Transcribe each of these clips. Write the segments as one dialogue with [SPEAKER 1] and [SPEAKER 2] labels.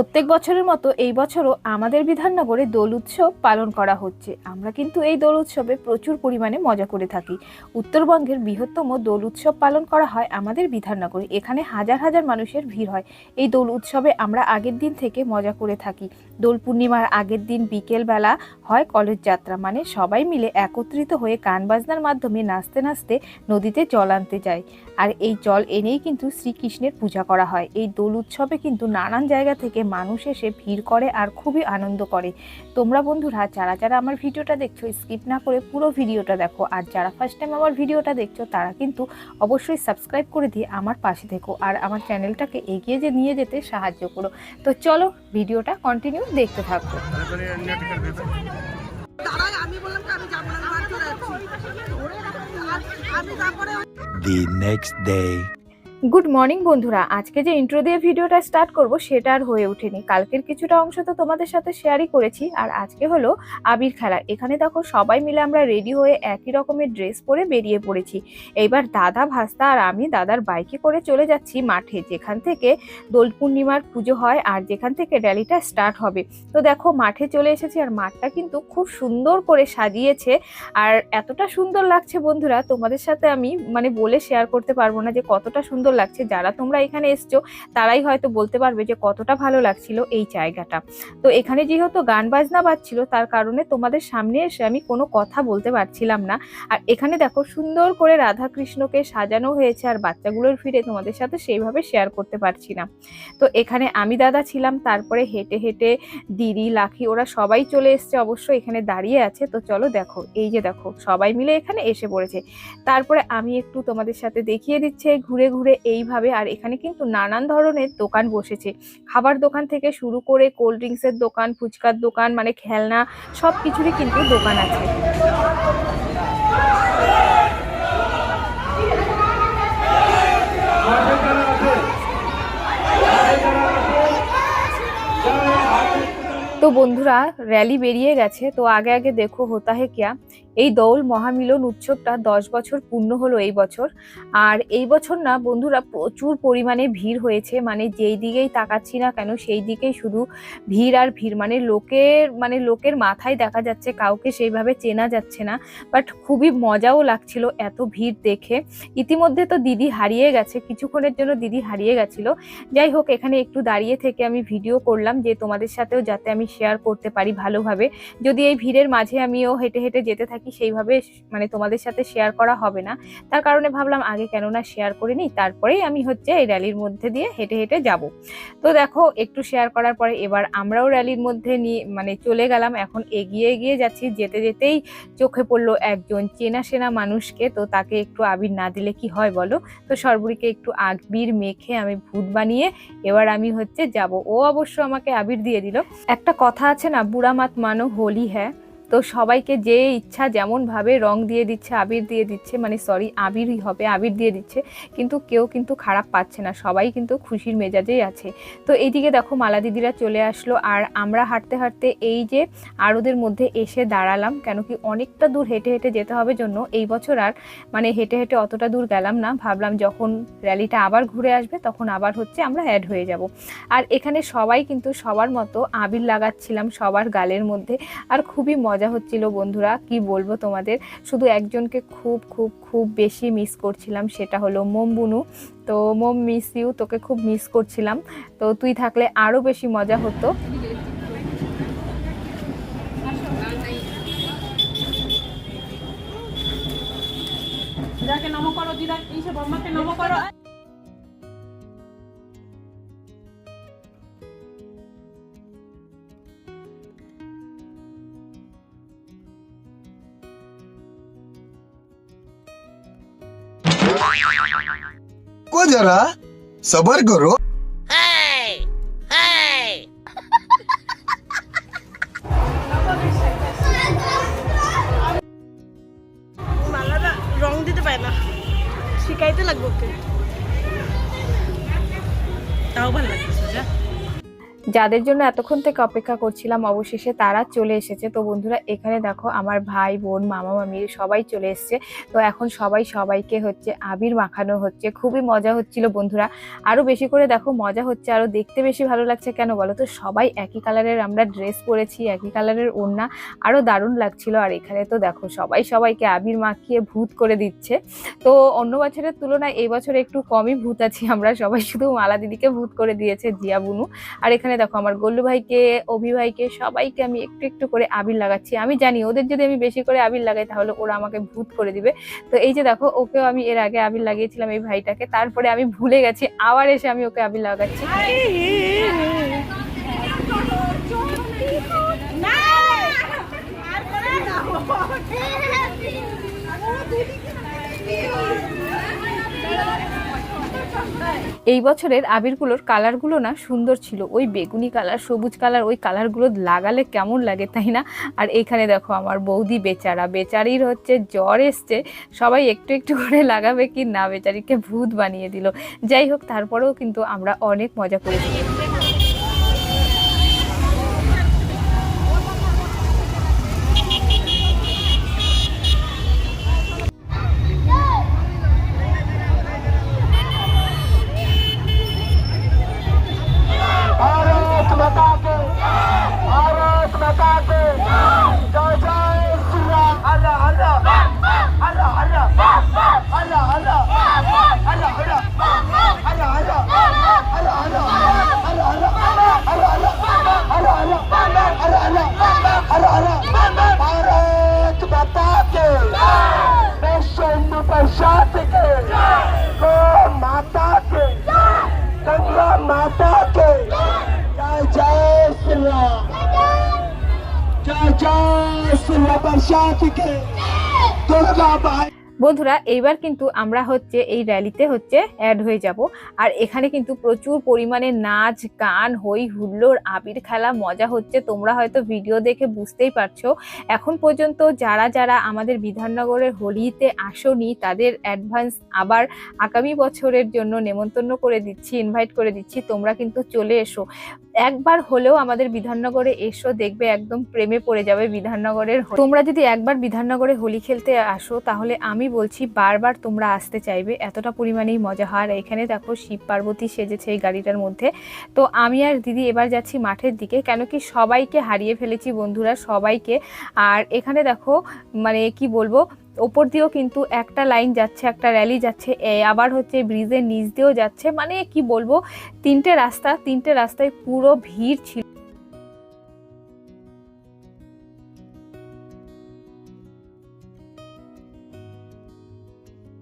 [SPEAKER 1] প্রত্যেক বছরের মতো এই বছরও আমাদের বিধাননগরে দোল উৎসব পালন করা হচ্ছে। আমরা কিন্তু এই দোল উৎসবে প্রচুর পরিমাণে মজা করে থাকি। উত্তরবঙ্গের বৃহত্তম দোল উৎসব পালন করা হয় আমাদের বিধাননগরে। এখানে হাজার হাজার মানুষের ভিড় হয়। এই দোল উৎসবে আমরা আগের দিন থেকে মজা করে থাকি। দোল পূর্ণিমার আগের দিন বিকেলবেলা হয় কলেজ যাত্রা। মানে সবাই মিলে একত্রিত হয়ে গান বাজনার মাধ্যমে নাচতে নাচতে নদীতে জল আনতে যায়। আর এই জল এনেই কিন্তু শ্রীকৃষ্ণের পূজা করা হয়। এই দোল উৎসবে কিন্তু নানান জায়গা থেকে মানুষ এসে ভিড় করে আর খুবই আনন্দ করে। তোমরা বন্ধুরা যারা যারা আমার ভিডিওটা দেখছ স্কিপ না করে পুরো ভিডিওটা দেখো। আর যারা ফার্স্ট টাইম আমার ভিডিওটা দেখছ তারা কিন্তু অবশ্যই সাবস্ক্রাইব করে দিয়ে আমার পাশে থেকো। আর আমার চ্যানেলটাকে এগিয়ে যে নিয়ে যেতে সাহায্য করো। তো চলো ভিডিওটা কন্টিনিউ দেখতে থাকো।
[SPEAKER 2] দাঁড়াই আমি বললাম কি আমি যাব না আমি বাড়ি চলে যাচ্ছি। আর আমি তারপরে
[SPEAKER 3] the next day.
[SPEAKER 1] Good morning বন্ধুরা। আজকে যে ইন্ট্রো দিয়ে ভিডিওটা স্টার্ট করব, সেটা আর হয়ে ওঠেনি। কালকের কিছুটা অংশ তো তোমাদের সাথে শেয়ারই করেছি, আর আজকে হলো আবির খেলা। এখানে দেখো, সবাই মিলে আমরা রেডি হয়ে একই রকমের ড্রেস পরে বেরিয়ে পড়েছি। এইবার দাদা ভাস্তা আর আমি দাদার বাইকে করে চলে যাচ্ছি মাঠে, যেখান থেকে দোল পূর্ণিমার পুজো হয় আর যেখান থেকে র্যালিটা স্টার্ট হবে। তো দেখো, মাঠে চলে এসেছি আর মাঠটা কিন্তু খুব সুন্দর করে সাজিয়েছে। আর এতটা সুন্দর লাগছে বন্ধুরা, তোমাদের সাথে আমি মানে বলে শেয়ার করতে পারব না যে কতটা সুন্দর লাগছে। যারা তোমরা এখানে এসছো, তারাই হয়তো বলতে পারবে যে কতটা ভালো লাগছিল এই জায়গাটা। তো এখানে যেহেতু গান বাজনা বাজছিল, তার কারণে তোমাদের সামনে এসে আমি কোনো কথা বলতে পারছিলাম না। আর এখানে দেখো, সুন্দর করে রাধা কৃষ্ণকে সাজানো হয়েছে, আর বাচ্চাগুলোর ফিরে তোমাদের সাথে সেইভাবে শেয়ার করতে পারছি না তো এখানে আমি দাদা ছিলাম, তারপরে হেঁটে হেঁটে দিদি লাখি ওরা সবাই চলে এসছে অবশ্য, এখানে দাঁড়িয়ে আছে। তো চলো দেখো, এই যে দেখো, সবাই মিলে এখানে এসে পড়েছে। তারপরে আমি একটু তোমাদের সাথে দেখিয়ে দিচ্ছে, ঘুরে ঘুরে এইভাবে আর এখানে কিন্তু নানান ধরনের দোকান বসেছে। খাবার দোকান থেকে শুরু করে কোল্ড ড্রিঙ্কসের দোকান, ফুচকার দোকান মানে খেলনা সব কিছুরই কিন্তু দোকান আছে। তো বন্ধুরা র্যালি বেরিয়ে গেছে। তো আগে আগে দেখো হোতা হে কিয়া। এই দৌল মহামিলন উৎসবটা দশ বছর পূর্ণ হলো এই বছর। আর এই বছর না বন্ধুরা প্রচুর পরিমাণে ভিড় হয়েছে। মানে যেই দিকেই তাকাচ্ছি না কেন, সেই দিকেই শুধু ভিড় আর ভিড়। মানে লোকের মানে লোকের মাথায় দেখা যাচ্ছে, কাউকে সেইভাবে চেনা যাচ্ছে না। বাট খুবই মজাও লাগছিল এত ভিড় দেখে। ইতিমধ্যে তো দিদি হারিয়ে গেছে, কিছুক্ষণের জন্য দিদি হারিয়ে গেছিল। যাই হোক, এখানে একটু দাঁড়িয়ে থেকে আমি ভিডিও করলাম যে তোমাদের সাথেও যাতে আমি শেয়ার করতে পারি ভালোভাবে। যদি এই ভিড়ের মাঝে আমিও হেঁটে হেঁটে যেতে থাকি, সেইভাবে মানে তোমাদের সাথে শেয়ার করা হবে না। তার কারণে ভাবলাম আগে কেননা শেয়ার করে নিই, তারপরেই আমি হচ্ছে এই র্যালির মধ্যে দিয়ে হেঁটে হেঁটে যাব। তো দেখো, একটু শেয়ার করার পরে এবার আমরাও র্যালির মধ্যে নিয়ে মানে চলে গেলাম। এখন এগিয়ে এগিয়ে যাচ্ছি, যেতে যেতেই চোখে পড়ল একজন চেনা সেনা মানুষকে। তো তাকে একটু আবির না দিলে কি হয় বলো? তো সর্বরীকে একটু আবির মেখে আমি ভূত বানিয়ে এবার আমি হচ্ছে যাব। ও অবশ্য আমাকে আবির দিয়ে দিল। একটা কথা আছে না বুড়া মাত মানো হোলি হ্যাঁ তো সবাইকে যে ইচ্ছা যেমন ভাবে রং দিয়ে দিচ্ছে, আবির দিয়ে দিচ্ছে মানে সরি আবিরই হবে, আবির দিয়ে দিচ্ছে, কিন্তু কেউ কিন্তু খারাপ পাচ্ছে না, সবাই কিন্তু খুশির মেজাজেই আছে। তো এইদিকে দেখো মালা দিদিরা চলে আসলো, আর আমরা হাঁটতে হাঁটতে এই যে আরোদের মধ্যে এসে দাঁড়ালাম, কেন কি অনেকটা দূর হেঁটে হেঁটে যেতে হবে জন্য। এই বছর আর মানে হেঁটে হেঁটে অতটা দূর গেলাম না, ভাবলাম যখন র্যালিটা আবার ঘুরে আসবে, তখন আবার হচ্ছে আমরা অ্যাড হয়ে যাব। আর এখানে সবাই কিন্তু সবার মতো আবির লাগাচ্ছিলাম সবার গালের মধ্যে, আর খুবই মজা হচ্ছিল, বন্ধুরা। কি বলব তোমাদের? শুধু একজনকে খুব খুব খুব বেশি মিস করছিলাম, সেটা হলো মোম বুনু তো মোম মিস ইউ তোকে খুব মিস করছিলাম। তো তুই থাকলে আরও বেশি মজা হতো।
[SPEAKER 4] যাকে নম করো দিদা ব্রহ্মাকে নম করো।
[SPEAKER 5] को जरा सबर करो
[SPEAKER 2] মালাটা রং দিতে পারে না শিখাইতে লাগবে ওকে
[SPEAKER 4] তাও ভালো লাগছে যা
[SPEAKER 1] যাদের জন্য এতক্ষণ থেকে অপেক্ষা করছিলাম, অবশেষে তারা চলে এসেছে। তো বন্ধুরা, এখানে দেখো আমার ভাই, বোন, মামা, মামি সবাই চলে এসেছে। তো এখন সবাই সবাইকে হচ্ছে আবির মাখানো হচ্ছে। খুবই মজা হচ্ছিল বন্ধুরা। আরও বেশি করে দেখো, মজা হচ্ছে আরও দেখতে বেশি ভালো লাগছে। কেন বলো তো? সবাই একই কালারের আমরা ড্রেস পরেছি, একই কালারের ওড়না। আরও দারুণ লাগছিল। আর এখানে তো দেখো, সবাই সবাইকে আবির মাখিয়ে ভূত করে দিচ্ছে। তো অন্য বছরের তুলনায় এই বছর একটু কমই ভূত আছি আমরা। সবাই শুধু মালা দিদিকে ভূত করে দিয়েছে, জিয়া বুনু। আর এখানে দেখো আমার গল্লু ভাইকে অভি ভাইকে সবাইকে আমি একটু একটু করে আবির লাগাচ্ছি আমি জানি ওদের যদি আমি বেশি করে আবির লাগাই তাহলে ওরা আমাকে ভূত করে দিবে তো এই যে দেখো ওকেও আমি এর আগে আবির লাগিয়েছিলাম এই ভাইটাকে তারপরে আমি ভুলে গেছি আবার এসে আমি ওকে আবির লাগাচ্ছি এই বছরের আবিরগুলোর কালারগুলো না সুন্দর ছিল। ওই বেগুনি কালার, সবুজ কালার, ওই কালারগুলো লাগালে কেমন লাগে তাই না? আর এখানে দেখো আমার বৌদি বেচারা, বেচারির হচ্ছে জ্বর এসছে। সবাই একটু একটু করে লাগাবে কি না, বেচারিকে ভূত বানিয়ে দিল। যাই হোক, তারপরেও কিন্তু আমরা অনেক মজা করেছি। বন্ধুরা, এইবার কিন্তু আমরা হচ্ছে এই র্যালিতে হচ্ছে অ্যাড হয়ে যাব। আর এখানে কিন্তু প্রচুর পরিমাণে নাচ, গান, হই হুল্লোড়, আবির খেলা, মজা হচ্ছে। তোমরা হয়তো ভিডিও দেখে বুঝতেই পারছ। এখন পর্যন্ত যারা যারা আমাদের বিধাননগরের হোলিতে আসনি, তাদের অ্যাডভান্স আবার আগামী বছরের জন্য নেমন্তন্ন করে দিচ্ছি ইনভাইট করে দিচ্ছি। তোমরা কিন্তু চলে এসো। একবার হলেও আমাদের বিধাননগরে এসো, দেখবে একদম প্রেমে পড়ে যাবে বিধাননগরের তোমরা যদি একবার বিধাননগরে হোলি খেলতে আসো, তাহলে আমি বলছি বারবার তোমরা আসতে চাইবে। এতটা পরিমাণেই মজা। হয় আর এখানে দেখো শিব পার্বতী সেজেছে এই গাড়িটার মধ্যে। তো আমি আর দিদি এবার যাচ্ছি মাঠের দিকে, কেন কি সবাইকে হারিয়ে ফেলেছি বন্ধুরা, সবাইকে। আর এখানে দেখো মানে কি বলব ওপর দিয়েও কিন্তু একটা লাইন যাচ্ছে, একটা র্যালি যাচ্ছে আবার হচ্ছে ব্রিজের নিচ দিয়েও যাচ্ছে। মানে কি বলব, তিনটে রাস্তা, তিনটে রাস্তায় পুরো ভিড় ছিল।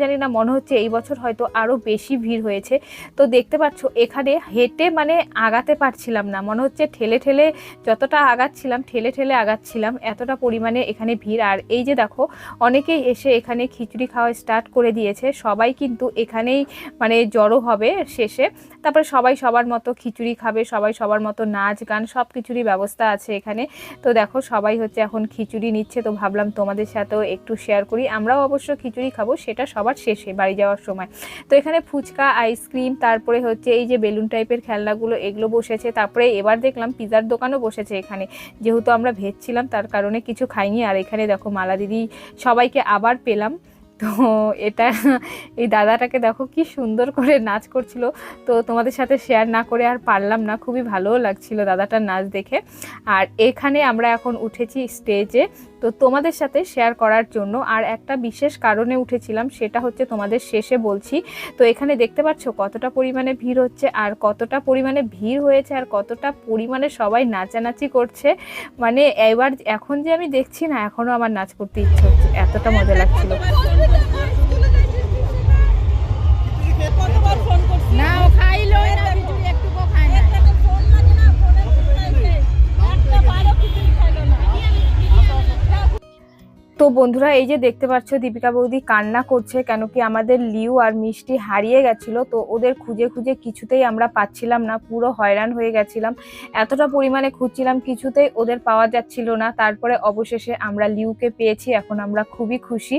[SPEAKER 1] জানি না, মনে হচ্ছে এই বছর হয়তো আরও বেশি ভিড় হয়েছে। তো দেখতে পাচ্ছ, এখানে হেঁটে মানে আগাতে পারছিলাম না। মনে হচ্ছে ঠেলে ঠেলে যতটা আগাচ্ছিলাম, ঠেলে ঠেলে আগাচ্ছিলাম, এতটা পরিমাণে এখানে ভিড়। আর এই যে দেখো, অনেকেই এসে এখানে খিচুড়ি খাওয়া স্টার্ট করে দিয়েছে। সবাই কিন্তু এখানেই মানে জড়ো হবে শেষে। তারপরে সবাই সবার মতো খিচুড়ি খাবে, সবাই সবার মতো নাচ গান, সব কিছুরই ব্যবস্থা আছে এখানে। তো দেখো, সবাই হচ্ছে এখন খিচুড়ি নিচ্ছে। তো ভাবলাম তোমাদের সাথেও একটু শেয়ার করি। আমরাও অবশ্য খিচুড়ি খাব, সেটা সবার শেষে বাড়ি যাওয়ার সময়। তো এখানে ফুচকা আইসক্রিম তারপরে হচ্ছে এই যে বেলুন টাইপের খেলনাগুলো, এগুলো বসেছে। তারপরে এবার দেখলাম পিজার দোকানও বসেছে এখানে। যেহেতু আমরা ভেজ ছিলাম, তার কারণে কিছু খাইনি। আর এখানে দেখো মালা দিদি সবাইকে আবার পেলাম। তো এটা, এই দাদাটাকে দেখো কি সুন্দর করে নাচ করছিল। তো তোমাদের সাথে শেয়ার না করে আর পারলাম না, খুবই ভালোও লাগছিল দাদাটার নাচ দেখে। আর এখানে আমরা এখন উঠেছি স্টেজে তো তোমাদের সাথে শেয়ার করার জন্য আর একটা বিশেষ কারণে উঠেছিলাম, সেটা হচ্ছে তোমাদের শেষে বলছি। তো এখানে দেখতে পাচ্ছ কতটা পরিমাণে ভিড় হচ্ছে আর কতটা পরিমাণে ভিড় হয়েছে আর কতটা পরিমাণে সবাই নাচানাচি করছে। মানে এবার এখন যে আমি দেখছি না এখনও আমার নাচ করতে ইচ্ছে হচ্ছে, এতটা মজা লাগছিল। তো বন্ধুরা, এই যে দেখতে পাচ্ছ দীপিকা বৌদি কান্না করছে, কেন কি আমাদের লিউ আর মিষ্টি হারিয়ে গেছিল, তো ওদের খুঁজে খুঁজে কিছুতেই আমরা পাচ্ছিলাম না, পুরো হয়রান হয়ে গেছিলাম। এতটা পরিমাণে খুঁজছিলাম, কিছুতেই ওদের পাওয়া যাচ্ছিল না। তারপরে অবশেষে আমরা লিউকে পেয়েছি, এখন আমরা খুবই খুশি।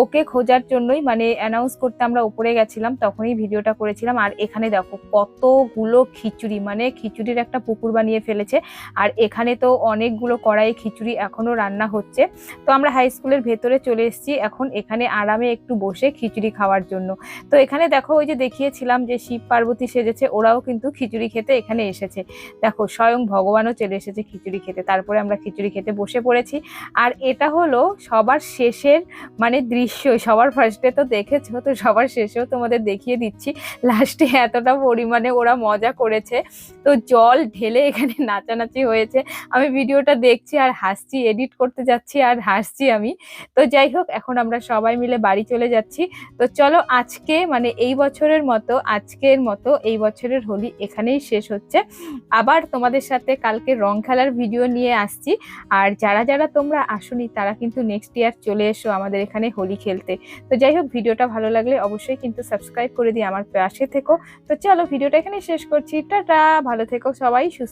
[SPEAKER 1] ওকে খোঁজার জন্যই মানে অ্যানাউন্স করতে আমরা উপরে গেছিলাম, তখনই ভিডিওটা করেছিলাম। আর এখানে দেখো, কতগুলো খিচুড়ি মানে খিচুড়ির একটা পুকুর বানিয়ে ফেলেছে। আর এখানে তো অনেকগুলো কড়াই খিচুড়ি এখনও রান্না হচ্ছে। তো আমরা হাই স্কুলের ভেতরে চলে এসেছি। এখন এখানে আরামে একটু বসে খিচুড়ি খাওয়ার জন্য। তো এখানে দেখো ওই যে দেখিয়েছিলাম যে শিব পার্বতী সেজেছে, ওরাও কিন্তু খিচুড়ি খেতে এখানে এসেছে। দেখো স্বয়ং ভগবানও চলে এসেছে খিচুড়ি খেতে। তারপরে আমরা খিচুড়ি খেতে বসে পড়েছি। আর এটা হলো সবার শেষের মানে দৃশ্য, সবার ফার্স্টে তো দেখেছ, তো সবার শেষেও তোমাদের দেখিয়ে দিচ্ছি। লাস্টে এতটা পরিমাণে ওরা মজা করেছে। তো জল ঢেলে এখানে নাচানাচি হয়েছে। আমি ভিডিওটা দেখছি আর হাসছি এডিট করতে যাচ্ছি আর হাসছি আমি। তো যাই হোক, এখন আমরা সবাই মিলে বাড়ি চলে যাচ্ছি। তো চলো আজকে মানে এই বছরের মতো, আজকের মতো, এই বছরের হোলি এখানেই শেষ হচ্ছে। আবার তোমাদের সাথে কালকে রং খেলার ভিডিও নিয়ে আসছি। আর যারা যারা তোমরা আসনি, তারা কিন্তু নেক্সট ইয়ার চলে এসো আমাদের এখানে হোলি খেলতে। তো যাই হোক, ভিডিওটা ভালো লাগলে অবশ্যই কিন্তু সাবস্ক্রাইব করে দিয়ে আমার পাশে থেকো। তো চলো, ভিডিওটা এখানে শেষ করছি। টাটা! ভালো থেকো সবাই, সুস্থ